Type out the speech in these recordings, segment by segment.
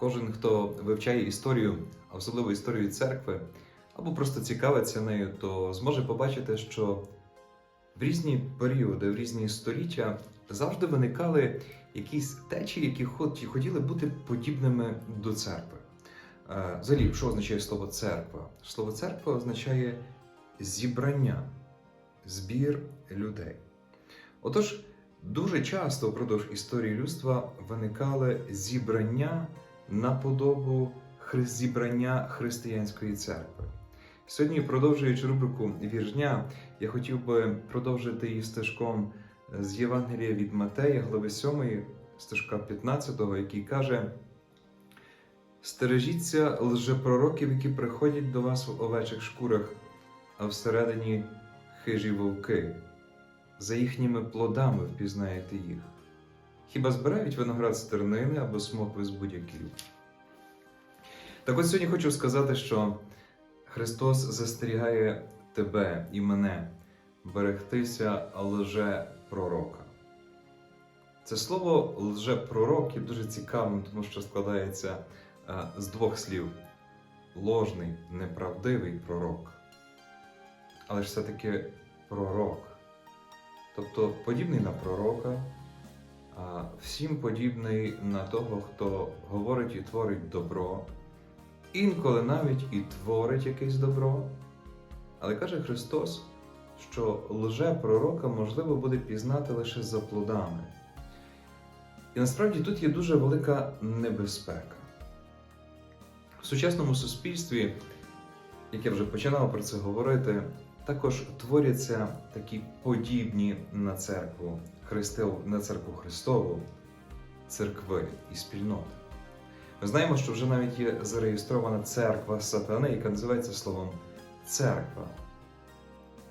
Кожен, хто вивчає історію, особливо історію церкви, або просто цікавиться нею, то зможе побачити, що в різні періоди, в різні століття завжди виникали якісь течії, які хотіли бути подібними до церкви. Е, Взагалі, що означає слово церква? Слово церква означає зібрання, збір людей. Отож, дуже часто впродовж історії людства виникали зібрання на подобу зібрання християнської церкви. Сьогодні, продовжуючи рубрику Віржня, я хотів би продовжити її стежком з Євангелія від Матея, глави 7, стежка 15, який каже: Стережіться лжепророків, які приходять до вас в овечих шкурах, а всередині хижі вовки. За їхніми плодами впізнаєте їх. Хіба збирають виноград з тернини або смокви з будь-яків? Так от сьогодні хочу сказати, що Христос застерігає тебе і мене берегтися лже-пророка. Це слово лже-пророк є дуже цікавим, тому що складається е, з двох слів: ложний, неправдивий пророк. Але ж все-таки пророк. Тобто подібний на пророка, всім подібний на того, хто говорить і творить добро, інколи навіть і творить якесь добро. Але каже Христос, що лже-пророка можливо буде пізнати лише за плодами. І насправді тут є дуже велика небезпека. В сучасному суспільстві, як я вже починав про це говорити, також творяться такі подібні на церкву Христову, на церкву Христову церкви і спільноти. Ми знаємо, що вже навіть є зареєстрована церква сатани, яка називається словом церква.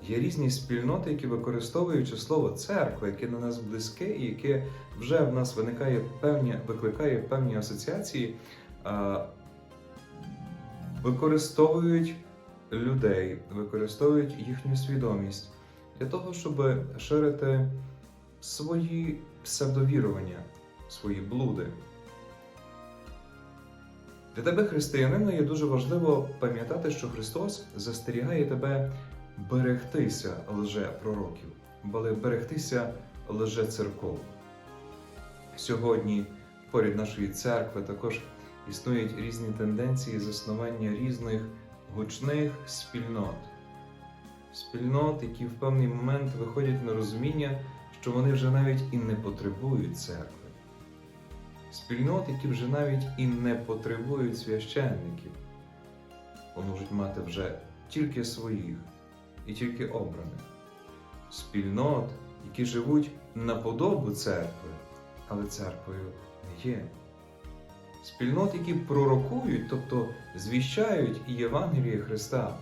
Є різні спільноти, які використовуючи слово церква, яке на нас близьке, і яке вже в нас виникає певні, викликає певні асоціації, використовують людей, використовують їхню свідомість для того, щоб ширити свої псевдовірування, свої блуди. Для тебе, християнина, є дуже важливо пам'ятати, що Христос застерігає тебе берегтися лже-пророків, але берегтися лже-церков. Сьогодні поряд нашої церкви також існують різні тенденції заснування різних гучних спільнот. Спільнот, які в певний момент виходять на розуміння, що вони вже навіть і не потребують церкви. Спільнот, які вже навіть і не потребують священників. Вони можуть мати вже тільки своїх і тільки обраних. Спільнот, які живуть на подобу церкви, але церквою не є. Спільнот, які пророкують, тобто звіщають і Євангеліє Христа,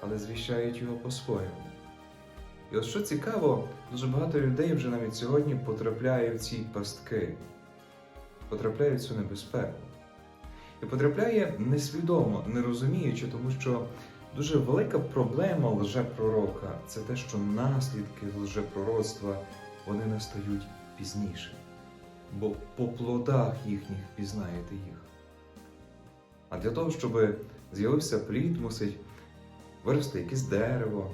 але звіщають його по-своєму. І от що цікаво, дуже багато людей вже навіть сьогодні потрапляє в ці пастки, потрапляє в цю небезпеку. І потрапляє несвідомо, не розуміючи, тому що дуже велика проблема лжепророка це те, що наслідки лжепророцтва вони настають пізніше. Бо по плодах їхніх пізнаєте їх. А для того, щоб з'явився плід, мусить вирости якесь дерево,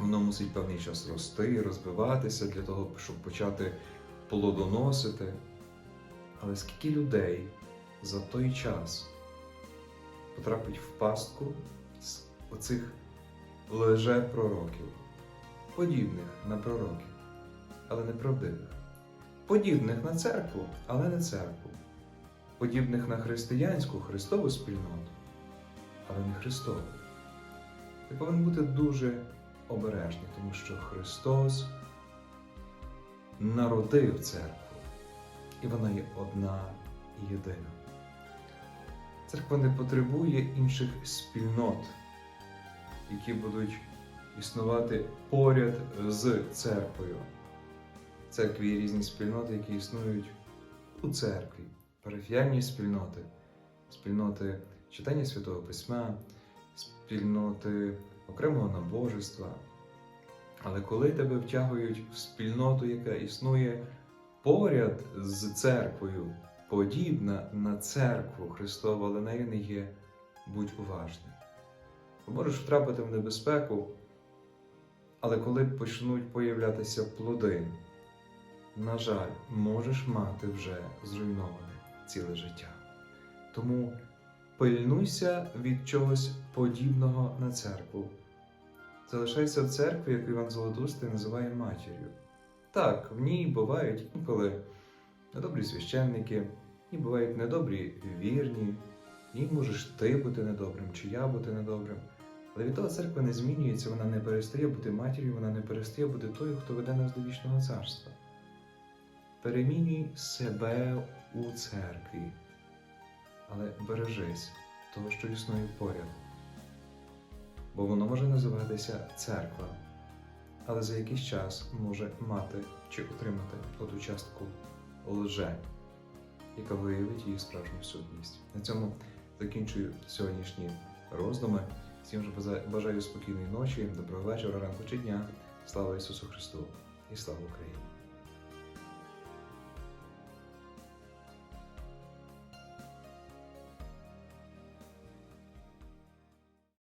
воно мусить певний час рости, розвиватися для того, щоб почати плодоносити. Але скільки людей за той час потрапить в пастку з оцих лже-пророків, подібних на пророків, але неправдивих, подібних на церкву, але не церкву, подібних на християнську Христову спільноту, але не Христову. Ти повинен бути дуже обережний, тому що Христос народив церкву, і вона є одна і єдина. Церква не потребує інших спільнот, які будуть існувати поряд з церквою. Церкві є різні спільноти, які існують у церкві, парафіальні спільноти, спільноти читання Святого Письма, спільноти окремого набожества. Але коли тебе втягують в спільноту, яка існує поряд з церквою, подібна на церкву Христову, але нею не є, будь уважним. Можеш втрапити в небезпеку, але коли почнуть появлятися плоди, на жаль, можеш мати вже зруйноване ціле життя. Тому пильнуйся від чогось подібного на церкву. Залишайся в церкві, яку Іван Золотустий називає матір'ю. Так, в ній бувають інколи недобрі священники, і бувають недобрі вірні, і можеш ти бути недобрим, чи я бути недобрим. Але від того церква не змінюється, вона не перестає бути матір'ю, вона не перестає бути тою, хто веде нас до вічного царства. Перемінюй себе у церкві, але бережись того, що існує поряд. Бо воно може називатися церква, але за якийсь час може мати чи отримати оту частку лже, яка виявить її справжню сутність. На цьому закінчую сьогоднішні роздуми. Всім же бажаю спокійної ночі, доброго вечора, ранку чи дня. Слава Ісусу Христу і слава Україні!